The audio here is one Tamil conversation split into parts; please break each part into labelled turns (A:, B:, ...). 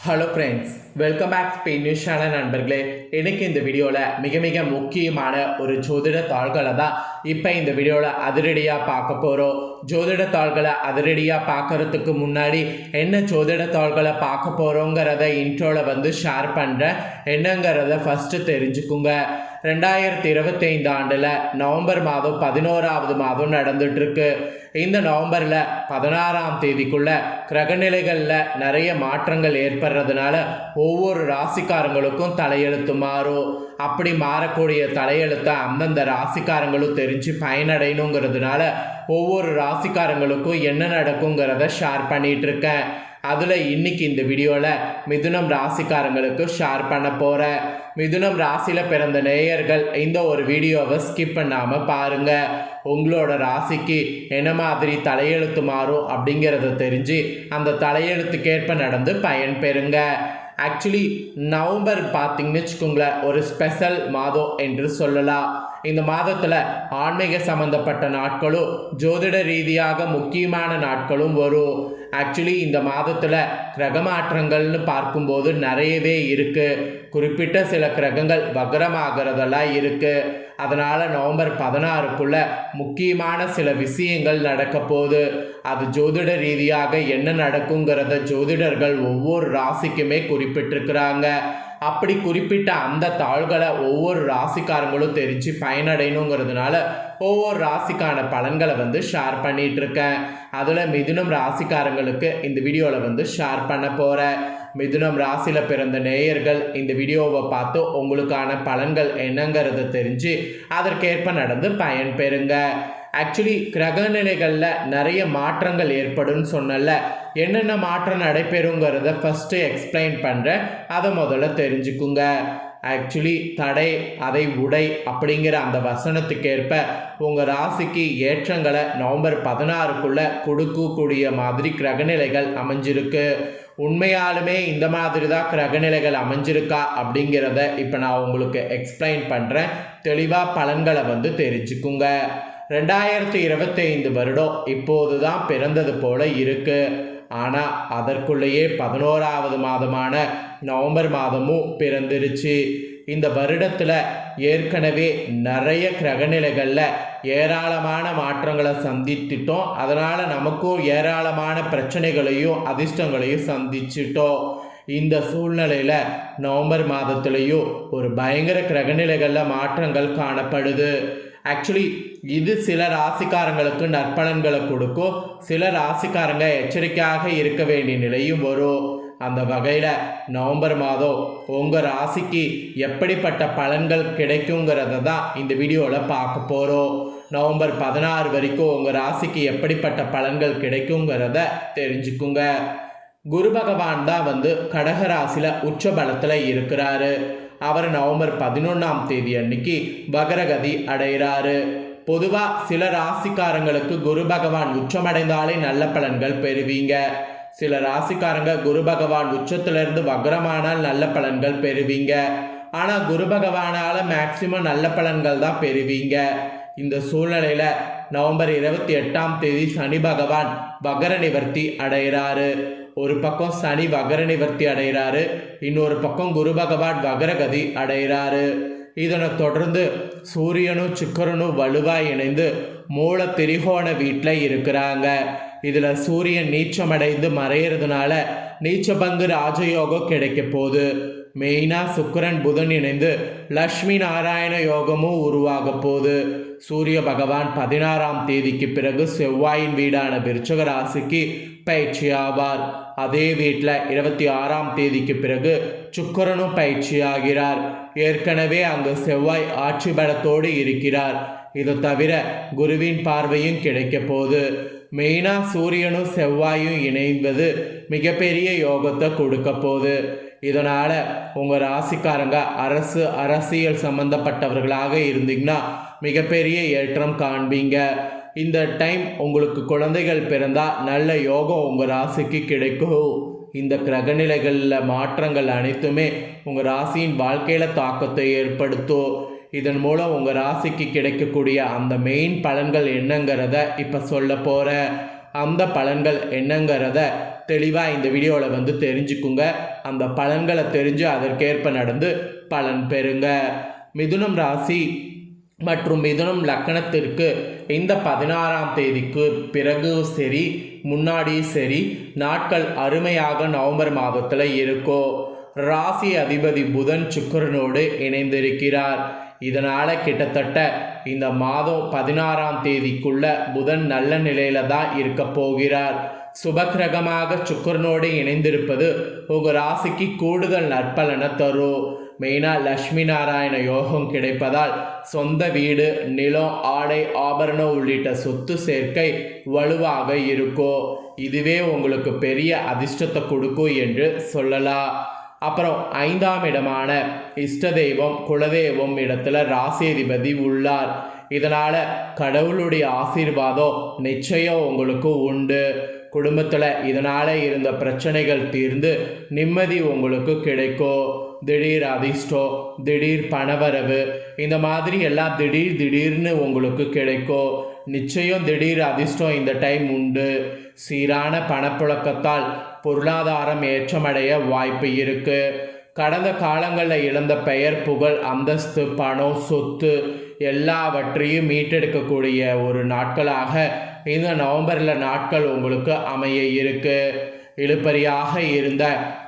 A: Hello friends welcome back Spain news channel நண்பர்களே. எனக்கு இந்த வீடியோவில் மிக மிக முக்கியமான ஒரு ஜோதிட தாள்களை தான் இப்போ இந்த வீடியோவில் அதிரடியாக பார்க்க போகிறோம் ஜோதிட தாள்களை அதிரடியாக பார்க்கறதுக்கு முன்னாடி என்ன ஜோதிட தாள்களை பார்க்க போகிறோங்கிறத இன்ட்ரோவில் வந்து ஷேர் பண்ணுறேன் என்னங்கிறத ஃபஸ்ட்டு தெரிஞ்சுக்குங்க. ரெண்டாயிரத்தி இருபத்தைந்து ஆண்டில் நவம்பர் மாதம் பதினோராவது மாதம் நடந்துட்டுருக்கு இந்த நவம்பரில் பதினாறாம் தேதிக்குள்ள கிரகநிலைகளில் நிறைய மாற்றங்கள் ஏற்படுறதுனால ஒவ்வொரு ராசிக்காரங்களுக்கும் தலையெழுத்து மாறும். அப்படி மாறக்கூடிய தலையெழுத்தை அந்தந்த ராசிக்காரங்களும் தெரிஞ்சு பயனடையணுங்கிறதுனால ஒவ்வொரு ராசிக்காரங்களுக்கும் என்ன நடக்குங்கிறத ஷேர் பண்ணிகிட்ருக்கேன் இருக்கேன். அதில் இன்னைக்கு இந்த வீடியோவில் மிதுனம் ராசிக்காரங்களுக்கு ஷேர் பண்ண போகிறேன் மிதுனம் ராசியில் பிறந்த நேயர்கள் இந்த ஒரு வீடியோவை ஸ்கிப் பண்ணாமல் பாருங்கள் உங்களோட ராசிக்கு என்ன மாதிரி தலையெழுத்து மாறும் அப்படிங்கிறத தெரிஞ்சு அந்த தலையெழுத்துக்கேற்ப நடந்து பயன் பெறுங்க. ஆக்சுவலி நவம்பர் பார்த்திங்கன்னு வச்சுக்கோங்களேன் ஒரு ஸ்பெஷல் மாதம் என்று சொல்லலாம். இந்த மாதத்தில் ஆன்மீக சம்பந்தப்பட்ட நாட்களும் ஜோதிட ரீதியாக முக்கியமான நாட்களும் வரும். ஆக்சுவலி இந்த மாதத்தில் கிரக மாற்றங்கள்னு பார்க்கும்போது நிறையவே இருக்குது குறிப்பிட்ட சில கிரகங்கள் வக்ரமாகிறதெல்லாம் இருக்குது அதனால் நவம்பர் பதினாறுக்குள்ள முக்கியமான சில விஷயங்கள் நடக்க போகுது. அது ஜோதிட ரீதியாக என்ன நடக்குங்கிறத ஜோதிடர்கள் ஒவ்வொரு ராசிக்குமே குறிப்பிட்டிருக்கிறாங்க. அப்படி குறிப்பிட்ட அந்த தாள்களை ஒவ்வொரு ராசிக்காரங்களும் தெரிஞ்சு பயனடையணுங்கிறதுனால ஒவ்வொரு ராசிக்கான பலன்களை வந்து ஷேர் பண்ணிட்டு இருக்கேன். அதில் மிதுனம் ராசிக்காரங்களுக்கு இந்த வீடியோவில் வந்து ஷேர் பண்ண போகிறேன் மிதுனம் ராசியில் பிறந்த நேயர்கள் இந்த வீடியோவை பார்த்து உங்களுக்கான பலன்கள் என்னங்கிறத தெரிஞ்சு அதற்கேற்ப நடந்து பயன் பெறுங்க. ஆக்சுவலி கிரகநிலைகளில் நிறைய மாற்றங்கள் ஏற்படும் சொன்னல என்னென்ன மாற்றம் நடைபெறுங்கிறத ஃபஸ்ட்டு எக்ஸ்பிளைன் பண்ணுறேன் அதை முதல்ல தெரிஞ்சுக்குங்க. ஆக்சுவலி தடை அதை உடை அப்படிங்கிற அந்த வசனத்துக்கேற்ப உங்கள் ராசிக்கு ஏற்றங்களை நவம்பர் பதினாறுக்குள்ளே கொடுக்கக்கூடிய மாதிரி கிரகநிலைகள் அமைஞ்சிருக்கு. உண்மையாலுமே இந்த மாதிரி தான் கிரகநிலைகள் அமைஞ்சிருக்கா அப்படிங்கிறத இப்போ நான் உங்களுக்கு எக்ஸ்பிளைன் பண்ணுறேன் தெளிவாக பலன்களை வந்து தெரிஞ்சுக்குங்க. ரெண்டாயிரத்தி இருபத்தைந்து வருடம் இப்போது தான் பிறந்தது போல இருக்குது ஆனால் அதற்குள்ளேயே பதினோராவது மாதமான நவம்பர் மாதமும் பிறந்துருச்சு. இந்த வருடத்தில் ஏற்கனவே நிறைய கிரகநிலைகளில் ஏராளமான மாற்றங்களை சந்தித்துட்டோம். அதனால் நமக்கும் ஏராளமான பிரச்சனைகளையும் அதிர்ஷ்டங்களையும் சந்திச்சிட்டோம். இந்த சூழ்நிலையில் நவம்பர் மாதத்துலேயும் ஒரு பயங்கர கிரகநிலைகளில் மாற்றங்கள் காணப்படுது. ஆக்சுவலி இது சில ராசிக்காரங்களுக்கு நற்பலன்களை கொடுக்கும். சில ராசிக்காரங்க எச்சரிக்கையாக இருக்க வேண்டிய நிலையும் வரும். அந்த வகையில் நவம்பர் மாதம் உங்கள் ராசிக்கு எப்படிப்பட்ட பலன்கள் கிடைக்குங்கிறத தான் இந்த வீடியோவில் பார்க்க போகிறோம் நவம்பர் பதினாறு வரைக்கும் உங்கள் ராசிக்கு எப்படிப்பட்ட பலன்கள் கிடைக்குங்கிறத தெரிஞ்சுக்குங்க. குரு பகவான் தான் வந்து கடகராசியில் உச்ச பலத்தில் இருக்கிறாரு. அவர் நவம்பர் பதினொன்றாம் தேதி அன்னைக்கு வகரகதி அடைகிறாரு. பொதுவாக சில ராசிக்காரங்களுக்கு குரு பகவான் உச்சமடைந்தாலே நல்ல பலன்கள் பெறுவீங்க. சில ராசிக்காரங்க குரு பகவான் உச்சத்திலிருந்து வக்ரமானால் நல்ல பலன்கள் பெறுவீங்க. ஆனால் குரு பகவானால் மேக்சிமம் நல்ல பலன்கள் தான் பெறுவீங்க. இந்த சூழ்நிலையில் நவம்பர் இருபத்தி எட்டாம் தேதி சனி பகவான் வகர நிவர்த்தி அடைகிறாரு. ஒரு பக்கம் சனி வகர நிவர்த்தி அடைகிறாரு. இன்னொரு பக்கம் குரு பகவான் வகரகதி அடைகிறாரு. இதனை தொடர்ந்து சூரியனும் சுக்கரனும் வலுவாய் இணைந்து மூல திரிகோண வீட்டில் இருக்கிறாங்க. இதில் சூரியன் நீச்சமடைந்து மறையிறதுனால நீச்சபங்கு ராஜயோகம் கிடைக்க போகுது. மெயினாக சுக்கரன் புதன் இணைந்து லக்ஷ்மி நாராயண யோகமும் உருவாக போகுது. சூரிய பகவான் பதினாறாம் தேதிக்கு பிறகு செவ்வாயின் வீடான விருச்சக ராசிக்கு பயிற்சியாவார் அதே வீட்டில் இருபத்தி ஆறாம் தேதிக்கு பிறகு சுக்கரனும் பயிற்சி ஆகிறார். ஏற்கனவே அங்கு செவ்வாய் ஆட்சி பலத்தோடு இருக்கிறார். இது தவிர குருவின் பார்வையும் கிடைக்க போகுது. மெயினாக சூரியனும் செவ்வாயும் இணைவது மிகப்பெரிய யோகத்தை கொடுக்க போகுது. இதனால் உங்கள் ராசிக்காரங்க அரசு அரசியல் சம்மந்தப்பட்டவர்களாக இருந்தீங்கன்னா மிகப்பெரிய ஏற்றம் காண்பீங்க. இந்த டைம் உங்களுக்கு குழந்தைகள் பிறந்தால் நல்ல யோகம் உங்கள் ராசிக்கு கிடைக்கும். இந்த கிரகநிலைகளில் மாற்றங்கள் அனைத்துமே உங்கள் ராசியின் வாழ்க்கையில் தாக்கத்தை ஏற்படுத்தும். இதன் மூலம் உங்கள் ராசிக்கு கிடைக்கக்கூடிய அந்த மெயின் பலன்கள் என்னங்கிறத இப்போ சொல்ல போகிற அந்த பலன்கள் என்னங்கிறத தெளிவாக இந்த வீடியோவில் வந்து தெரிஞ்சுக்குங்க. அந்த பலன்களை தெரிஞ்சு அதற்கேற்ப நடந்து பலன் பெறுங்க. மிதுனம் ராசி மற்றும் மிதுனம் லக்கணத்திற்கு இந்த பதினாறாம் தேதிக்கு பிறகு சரி முன்னாடி சரி நாட்கள் அருமையாக நவம்பர் மாதத்தில் இருக்கும் ராசி அதிபதி புதன் சுக்கரனோடு இணைந்திருக்கிறார். இதனால் கிட்டத்தட்ட இந்த மாதம் பதினாறாம் தேதிக்குள்ள புதன் நல்ல நிலையில தான் இருக்க போகிறார். சுபக்கிரகமாக சுக்கரனோடு இணைந்திருப்பது உங்கள் ராசிக்கு கூடுதல் நற்பலனை தரும். மெயினாக லக்ஷ்மி நாராயண யோகம் கிடைப்பதால் சொந்த வீடு நிலம் ஆடை ஆபரணம் உள்ளிட்ட சொத்து சேர்க்கை வலுவாக இருக்கும். இதுவே உங்களுக்கு பெரிய அதிர்ஷ்டத்தை கொடுக்கும் என்று சொல்லலாம். அப்புறம் ஐந்தாம் இடமான இஷ்ட தெய்வம் குலதெய்வம் இடத்துல ராசியதிபதி உள்ளார். இதனால் கடவுளுடைய ஆசீர்வாதம் நிச்சயம் உங்களுக்கு உண்டு. குடும்பத்தில் இதனால் இருந்த பிரச்சனைகள் தீர்ந்து நிம்மதி உங்களுக்கு கிடைக்கும். திடீர் அதிர்ஷ்டம் திடீர் பணவரவு இந்த மாதிரி எல்லாம் திடீர் திடீர்னு உங்களுக்கு கிடைக்கும். நிச்சயம் திடீர் அதிர்ஷ்டம் இந்த டைம் உண்டு. சீரான பணப்புழக்கத்தால் பொருளாதாரம் ஏற்றமடைய வாய்ப்பு இருக்கு. கடந்த காலங்களில் இழந்த பெயர் புகழ் அந்தஸ்து பணம் சொத்து எல்லாவற்றையும் மீட்டெடுக்கக்கூடிய ஒரு நாட்களாக இந்த நவம்பரில் நாட்கள் உங்களுக்கு அமைய இருக்கு. இழுப்பறியாக இருந்த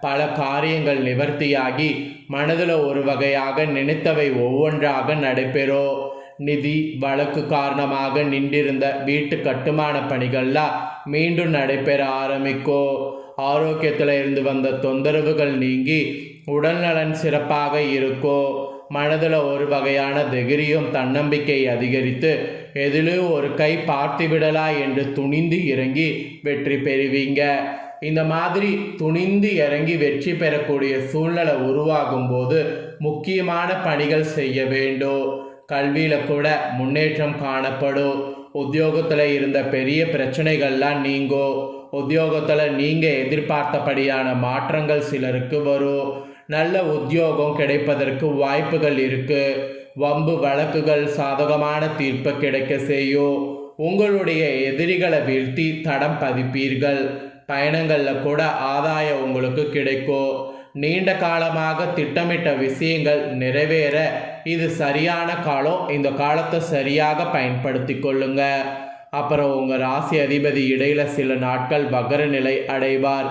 A: பல காரியங்கள் நிவர்த்தியாகி மனதில் ஒரு வகையாக நினைத்தவை ஒவ்வொன்றாக நடைபெறும் நிதி வழக்கு காரணமாக நின்றிருந்த வீட்டு கட்டுமான பணிகள்லாம் மீண்டும் நடைபெற ஆரம்பிக்கும் ஆரோக்கியத்தில் இருந்து வந்த தொந்தரவுகள் நீங்கி உடல்நலன் சிறப்பாக இருக்கோ? மனதில் ஒரு வகையான திகிரியும் தன்னம்பிக்கை அதிகரித்து எதிலும் ஒரு கை பார்த்து விடலா என்று துணிந்து இறங்கி வெற்றி பெறுவீங்க. இந்த மாதிரி துணிந்து இறங்கி வெற்றி பெறக்கூடிய சூழ்நிலை உருவாகும் போது முக்கியமான பணிகள் செய்ய வேண்டும். கல்வியில் கூட முன்னேற்றம் காணப்படும். உத்தியோகத்தில் இருந்த பெரிய பிரச்சனைகள்லாம் நீங்கும் உத்தியோகத்தில் நீங்கள் எதிர்பார்த்தபடியான மாற்றங்கள் சிலருக்கு வரும். நல்ல உத்தியோகம் கிடைப்பதற்கு வாய்ப்புகள் இருக்குது வம்பு வழக்குகள் சாதகமான தீர்ப்பு கிடைக்க செய்யும். உங்களுடைய எதிரிகளை வீழ்த்தி தடம் பதிப்பீர்கள். பயணங்களில் கூட ஆதாயம் உங்களுக்கு கிடைக்கும். நீண்ட காலமாக திட்டமிட்ட விஷயங்கள் நிறைவேற. இது சரியான காலம். இந்த காலத்தை சரியாக பயன்படுத்தி கொள்ளுங்கள் அப்புறம் உங்கள் ராசி அதிபதி இடையில் சில நாட்கள் வக்கர நிலை அடைவார்.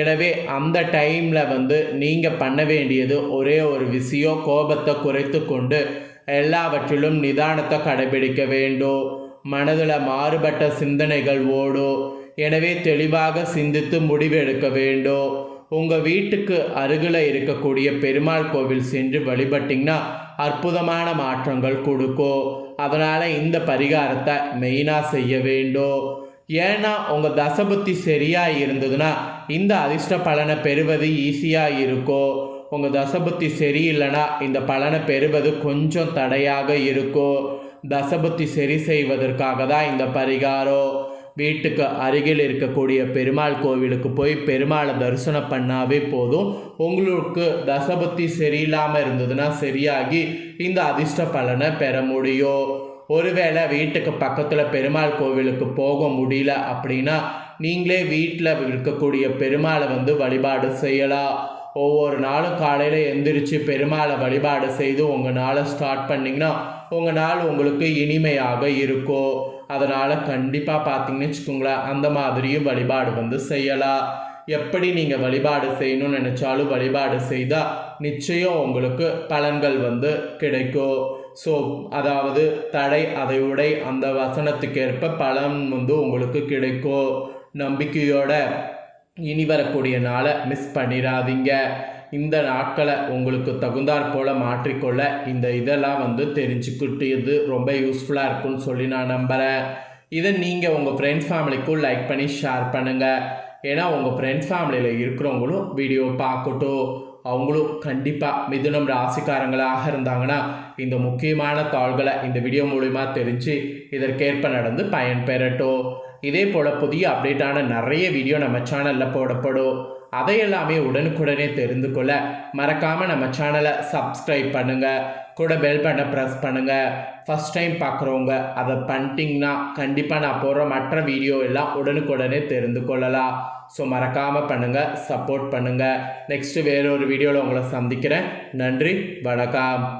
A: எனவே அந்த டைமில் வந்து நீங்கள் பண்ண வேண்டியது ஒரே ஒரு விஷயம் கோபத்தை குறைத்து கொண்டு எல்லாவற்றிலும் நிதானத்தை கடைபிடிக்க வேண்டும். மனதில் மாறுபட்ட சிந்தனைகள் ஓடும். எனவே தெளிவாக சிந்தித்து முடிவெடுக்க வேண்டும். உங்கள் வீட்டுக்கு அருகில் இருக்கக்கூடிய பெருமாள் கோவில் சென்று வழிபட்டிங்கன்னா அற்புதமான மாற்றங்கள் கொடுக்கும் அதனால் இந்த பரிகாரத்தை மெயினாக செய்ய வேண்டும் ஏன்னா உங்கள் தசபுத்தி சரியாக இருந்ததுன்னா இந்த அதிர்ஷ்ட பலனை பெறுவது ஈஸியாக இருக்கும் உங்கள் தசபுத்தி சரியில்லைன்னா இந்த பலனை பெறுவது கொஞ்சம் தடையாக இருக்கும் தசபுத்தி சரி செய்வதற்காக தான் இந்த பரிகாரம் வீட்டுக்கு அருகில் இருக்கக்கூடிய பெருமாள் கோவிலுக்கு போய் பெருமாளை தரிசனம் பண்ணாவே போதும். உங்களுக்கு தசபுத்தி சரியில்லாமல் இருந்ததுன்னா சரியாகி இந்த அதிர்ஷ்ட பலனை பெற முடியும். ஒருவேளை வீட்டுக்கு பக்கத்தில் பெருமாள் கோவிலுக்கு போக முடியல அப்படின்னா நீங்களே வீட்டில் இருக்கக்கூடிய பெருமாளை வந்து வழிபாடு செய்யலாம். ஒவ்வொரு நாளும் காலையில் எந்திரிச்சு பெருமாளை வழிபாடு செய்து உங்கள் நாளை ஸ்டார்ட் பண்ணிங்கன்னா உங்கள் நாள் உங்களுக்கு இனிமையாக இருக்கும் அதனால் கண்டிப்பாக பார்த்தீங்கன்னு வச்சுக்கோங்களேன் அந்த மாதிரியும் வழிபாடு வந்து செய்யலாம். எப்படி நீங்கள் வழிபாடு செய்யணும்னு நினச்சாலும் வழிபாடு செய்தால் நிச்சயம் உங்களுக்கு பலன்கள் வந்து கிடைக்கும். ஸோ அதாவது தடை அதை உடை அந்த வசனத்துக்கேற்ப பலன் வந்து உங்களுக்கு கிடைக்கும். நம்பிக்கையோட இனி வரக்கூடிய நாளை மிஸ் பண்ணிடாதீங்க. இந்த நாட்களை உங்களுக்கு தகுந்தாற் போல் மாற்றிக்கொள்ள இந்த இதெல்லாம் வந்து தெரிஞ்சுக்கிட்டது ரொம்ப யூஸ்ஃபுல்லாக இருக்கும்னு சொல்லி நான் நம்புகிறேன் இதை நீங்கள் உங்கள் ஃப்ரெண்ட்ஸ் ஃபேமிலிக்கும் லைக் பண்ணி ஷேர் பண்ணுங்கள் ஏன்னா உங்கள் ஃப்ரெண்ட்ஸ் ஃபேமிலியில் இருக்கிறவங்களும் வீடியோ பார்க்கட்டும். அவங்களும் கண்டிப்பாக மிதுனம் ராசிக்காரங்களாக இருந்தாங்கன்னா இந்த முக்கியமான தாள்களை இந்த வீடியோ மூலிமா தெரிஞ்சு இதற்கேற்ப நடந்து பயன் பெறட்டும் இதே போல் புதிய அப்டேட்டான நிறைய வீடியோ நம்ம சேனலில் போடப்படும். அதையெல்லாமே உடனுக்குடனே தெரிந்து கொள்ள மறக்காமல் நம்ம சேனலை சப்ஸ்கிரைப் பண்ணுங்கள் கூட பெல் பண்ண ப்ரெஸ் பண்ணுங்கள் ஃபஸ்ட் டைம் பார்க்குறவங்க அதை பண்ணிட்டீங்கன்னா கண்டிப்பாக நான் போடுற மற்ற வீடியோ எல்லாம் உடனுக்குடனே தெரிந்து கொள்ளலாம். ஸோ மறக்காமல் பண்ணுங்கள் சப்போர்ட் பண்ணுங்கள் நெக்ஸ்ட்டு வேறொரு வீடியோவில் உங்களை சந்திக்கிறேன். நன்றி வணக்கம்.